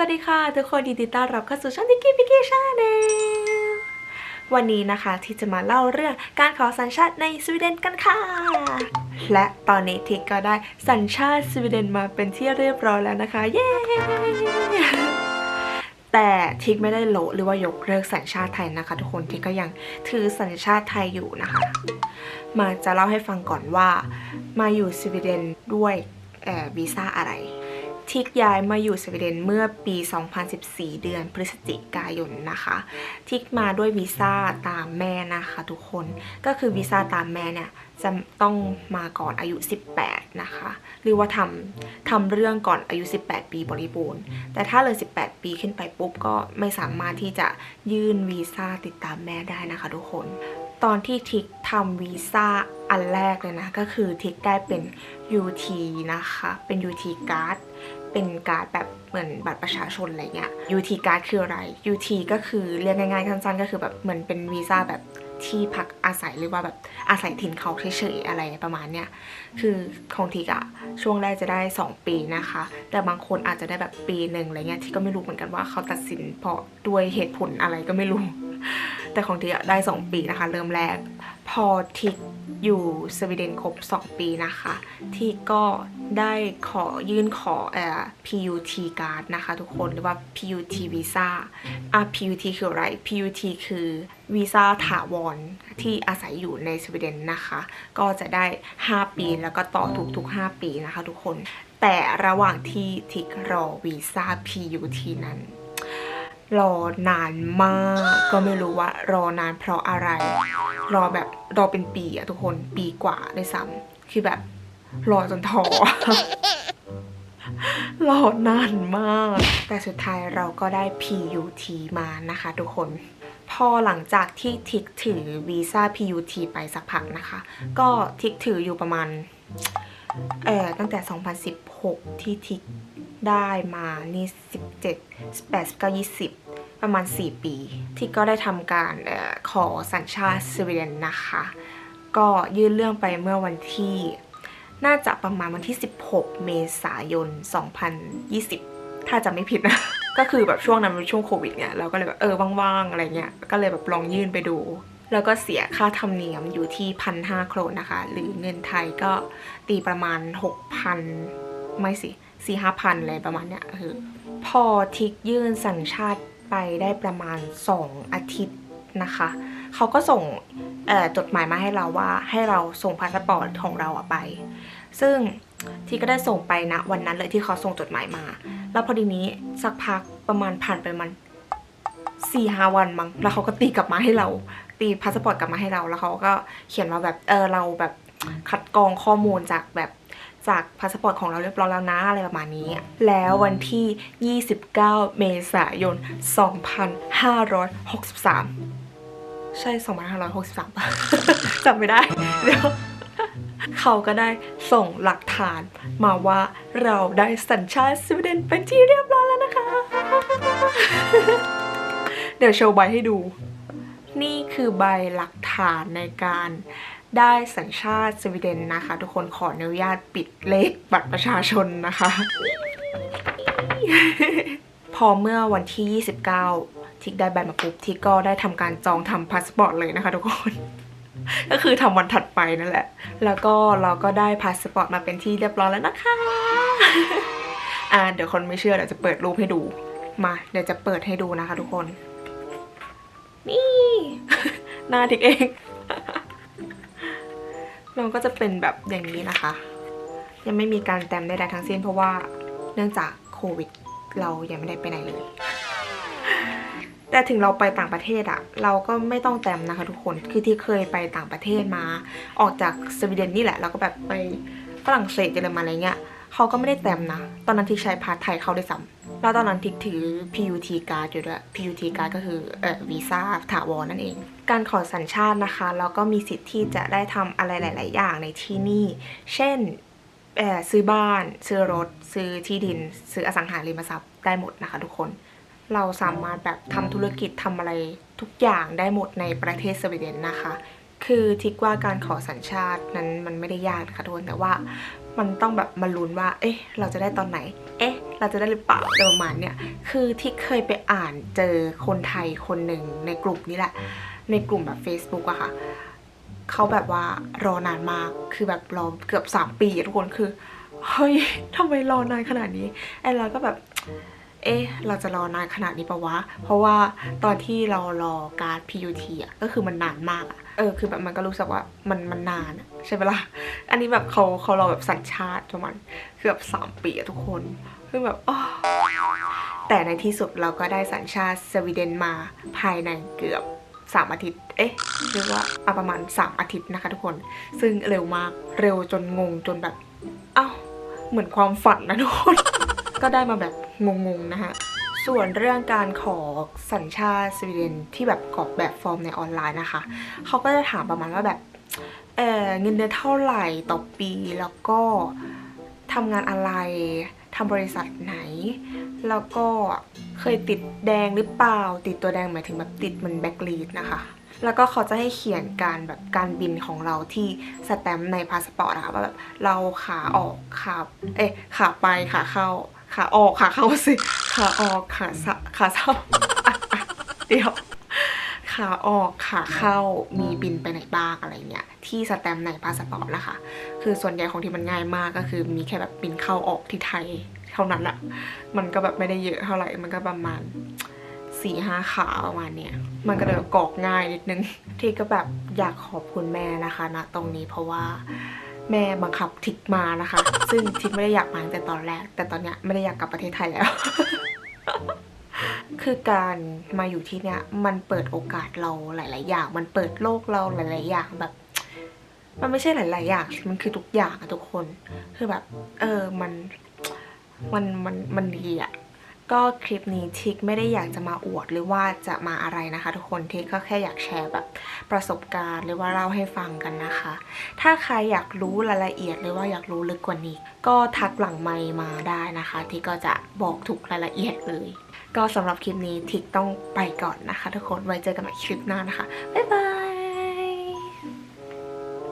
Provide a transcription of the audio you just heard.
สวัสดีค่ะ ทุกคนยินดีต้อนรับเข้าสู่ช่องทิกกี้พิกกี้ชาแนลวันนี้นะคะที่จะมาเล่าเรื่องการขอสัญชาติในสวีเดนกันค่ะ และตอนนี้ทิกก็ได้สัญชาติสวีเดนมาเป็นที่เรียบร้อยแล้วนะคะ เย้ แต่ทิกไม่ได้โลหรือว่ายกเลิกสัญชาติไทยนะคะ ทุกคนทิกก็ยังถือสัญชาติไทยอยู่นะคะ มาจะเล่าให้ฟังก่อนว่า มาอยู่สวีเดนด้วยวีซ่าอะไร ทิกย้ายมาอยู่สวีเดนเมื่อปี 2014 เดือนพฤศจิกายนนะคะ ทิกมาด้วยวีซ่าตามแม่นะคะทุกคน ก็คือวีซ่าตามแม่เนี่ยจะต้องมาก่อนอายุ 18 นะคะ หรือว่าทำทำเรื่องก่อนอายุ 18 ปีบริบูรณ์ แต่ถ้าเลย 18 ปีขึ้นไปปุ๊บก็ไม่สามารถที่จะยื่นวีซ่าติดตามแม่ได้นะคะทุกคน ตอนที่ทิกทำวีซ่า อันแรกเลยนะ ก็คือทิกได้เป็น UT นะคะ เป็น UT card เป็นการ์ดแบบเหมือนบัตรประชาชนอะไรเงี้ย UT card คืออะไร UT ก็คือเรียกง่ายๆสั้นๆ ก็คือแบบเหมือนเป็นวีซ่าแบบที่พักอาศัยหรือว่าแบบอาศัยถิ่นเขาเฉยๆอะไรประมาณเนี้ยคือของทิกอะช่วงแรกจะได้ 2 ปีนะคะ แต่บางคนอาจจะได้แบบปีหนึ่งอะไรเงี้ยที่ก็ไม่รู้เหมือนกันว่าเขาตัดสินเพราะด้วยเหตุผลอะไรก็ไม่รู้ แต่ของทิกอได้ 2 ปีนะคะ เริ่มแรก พอทิกอยู่สวีเดนครบ 2 ปีนะคะ ที่ก็ได้ขอยื่นขอเอ่อ PUT card นะคะทุกคนหรือว่า PUT visa อะ PUT คืออะไร PUT คือวีซ่าถาวรที่อาศัยอยู่ในสวีเดนนะคะ ก็จะได้ 5 ปีแล้วก็ต่อทุกๆ 5 ปีนะคะทุกคน แต่ระหว่างที่ทิกรอวีซ่า PUT นั้น รอนานมาก ก็ไม่รู้ว่ารอนานเพราะอะไร รอแบบรอเป็นปีอะทุกคนปีกว่าด้วยซ้ำคือแบบรอจนท้อรอนานมาก แต่สุดท้ายเราก็ได้ PUT มานะคะทุกคน พอหลังจากที่ทิกถือวีซ่า PUT ไปสักพักนะคะ ก็ทิกถืออยู่ประมาณเอ่อตั้งแต่ 2016 ที่ทิกได้มานี่ 17 18 19 20 ประมาณ 4 ปี ที่ก็ได้ทำการอขอสัญชาติสวีเดนนะคะ ก็ยื่นเรื่องไปเมื่อวันที่น่าจะประมาณวันที่ 16 เมษายน 2020 ถ้าจำไม่ผิดนะ ก็คือแบบช่วงนั้นเป็นช่วงโควิดเนี่ย เราก็เลยแบบเออว่างๆ อะไรเงี้ย ก็เลยแบบลองยื่นไปดู แล้วก็เสียค่าธรรมเนียมอยู่ที่พันห้าโครนนะคะ หรือเงินไทยก็ตีประมาณ 6,000 ไม่สิสี่ห้าพันอะไรประมาณเนี้ยเออพอทิกยื่นสัญชาติ ไปได้ประมาณ 2 อาทิตย์นะคะ เขาก็ส่งจดหมายมาให้เราว่าให้เราส่งพาสปอร์ตของเราอะไป ซึ่งที่ก็ได้ส่งไปนะวันนั้นเลยที่เขาส่งจดหมายมา แล้วพอดีนี้สักพักประมาณผ่านไปมันสี่ห้าวันมั้งแล้วเขาก็ตีกลับมาให้เรา ตีพาสปอร์ตกลับมาให้เราแล้วเขาก็เขียนมาแบบเออเราแบบคัดกรองข้อมูลจากแบบ จากพาสปอร์ตของเราเรียบร้อยแล้วนะอะไรประมาณนี้ แล้ววันที่ 29 เมษายน 2563 ใช่ 2563จำไม่ได้เดี๋ยวเขาก็ได้ส่งหลักฐานมาว่าเราได้สัญชาติสวีเดนเป็นที่เรียบร้อยแล้วนะคะ เดี๋ยวโชว์ใบให้ดู นี่คือใบหลักฐานในการ ได้สัญชาติสวีเดนนะคะ ทุกคนขออนุญาตปิดเลขบัตรประชาชนนะคะ พอเมื่อวันที่ 29 ทิกได้ใบมาปุ๊บทิกก็ได้ทำการจองทำพาสปอร์ตเลยนะคะทุกคนก็คือทำวันถัดไปนั่นแหละ แล้วก็เราก็ได้พาสปอร์ตมาเป็นที่เรียบร้อยแล้วนะคะ อ่าเดี๋ยวคนไม่เชื่อเดี๋ยวจะเปิดรูปให้ดู มาเดี๋ยวจะเปิดให้ดูนะคะทุกคน นี่หน้าทิกเอง เราก็จะเป็นแบบอย่างนี้นะคะ ยังไม่มีการแต้มใดๆทั้งสิ้นเพราะว่าเนื่องจากโควิด เรายังไม่ได้ไปไหนเลย แต่ถึงเราไปต่างประเทศอะเราก็ไม่ต้องแต้มนะคะทุกคนคือที่เคยไปต่างประเทศมา ออกจากสวีเดนนี่แหละเราก็แบบไปฝรั่งเศสเยอรมันอะไรเงี้ย เขาก็ไม่ได้แต้มนะ ตอนนั้นที่ใช้พาสไทยเข้าด้วยซ้ำแล้วตอนนั้นทิกถือ PUT card อยู่ด้วย PUT card ก็คือเอ่อวีซ่าถาวรนั่นเอง การขอสัญชาตินะคะเราก็มีสิทธิ์ที่จะได้ทำอะไรหลาย ๆ อย่างในที่นี่ เช่นเอ่อซื้อบ้าน ซื้อรถ ซื้อที่ดิน ซื้ออสังหาริมทรัพย์ได้หมดนะคะทุกคน เราสามารถแบบทำธุรกิจทำอะไรทุกอย่างได้หมดในประเทศสวีเดนนะคะ คือทิกว่าการขอสัญชาตินั้นมันไม่ได้ยากนะคะทุกคนแต่ว่า มันต้องแบบมาลุ้นว่า เอ๊ะ เราจะได้ตอนไหน เอ๊ะ เราจะได้หรือเปล่าอะไรประมาณเนี้ยคือที่เคยไปอ่านเจอคนไทยคนหนึ่งในกลุ่มนี้แหละ ในกลุ่มแบบ Facebook อะค่ะ เขาแบบว่ารอนานมาก คือแบบรอเกือบ 3 ปีทุกคน คือ เฮ้ยทำไมรอนานขนาดนี้ ไอ้เราก็แบบ เอ๊ะ เราจะรอนานขนาดนี้ปะวะ เพราะว่าตอนที่เรารอการ PUT อะก็คือมันนานมากอะเออ คือแบบมันก็รู้สึกว่ามันมันนานใช่ปะล่ะ อันนี้แบบเขาเขารอแบบสัญชาติประมาณเกือบสามปีอะทุกคน คือแบบอ้อแต่ในที่สุดเราก็ได้สัญชาติสวีเดนมาภายในเกือบสามอาทิตย์ เอ๊ะ เรียกว่าอะประมาณ3อาทิตย์นะคะทุกคน ซึ่งเร็วมาก เร็วจนงงจนแบบ เอ้า เหมือนความฝันนะทุกคน ก็ได้มาแบบ งงๆนะคะส่วนเรื่องการขอสัญชาติสวีเดนที่แบบกรอกแบบฟอร์มในออนไลน์นะคะเขาก็จะถามประมาณว่าแบบเออเงินเดือนเท่าไหร่ต่อปีแล้วก็ทำงานอะไรทำบริษัทไหน แล้วก็เคยติดแดงหรือเปล่า ติดตัวแดงหมายถึงแบบติดมันแบ็กลีดนะคะ แล้วก็เขาจะให้เขียนการแบบการบินของเราที่สแตมป์ในพาสปอร์ตนะคะว่าแบบเราขาออกขาเอ๊ะขาไปขาเข้า ขาออกขาเข้าสิขาออกขาสะขาเข้าเดี๋ยวขาออกขาเข้ามีบินไปไหนบ้างอะไรเงี้ยที่สแตมป์ในพาสปอร์ตนะคะ คือส่วนใหญ่ของที่มันง่ายมากก็คือมีแค่แบบบินเข้าออกที่ไทยเท่านั้นอะมันก็แบบไม่ได้เยอะเท่าไหร่มันก็ประมาณสี่ห้าขาประมาณเนี้ยมันก็เลยกรอกง่ายนิดนึง ที่ก็แบบอยากขอบคุณแม่นะคะณตรงนี้เพราะว่า แม่บังคับทิกมานะคะ ซึ่งทิกไม่ได้อยากมาตั้งแต่ตอนแรก แต่ตอนเนี้ยไม่ได้อยากกลับประเทศไทยแล้ว คือการมาอยู่ที่เนี่ยมันเปิดโอกาสเราหลาย ๆ อย่าง มันเปิดโลกเราหลาย ๆ อย่างแบบ มันไม่ใช่หลาย ๆ อย่าง มันคือทุกอย่างอะทุกคน คือแบบ เออมันมันมันมันดีอะ ก็คลิปนี้ทิกไม่ได้อยากจะมาอวดหรือว่าจะมาอะไรนะคะ ทุกคนทิกก็แค่อยากแชร์แบบประสบการณ์ หรือว่าเล่าให้ฟังกันนะคะ ถ้าใครอยากรู้รายละเอียดหรือว่าอยากรู้ลึกกว่านี้ ก็ทักหลังไมมาได้นะคะที่ก็จะบอกทุกรายละเอียดเลย ก็สำหรับคลิปนี้ทิกต้องไปก่อนนะคะ ทุกคนไว้เจอกันใหม่คลิปหน้านะคะบ๊ายบาย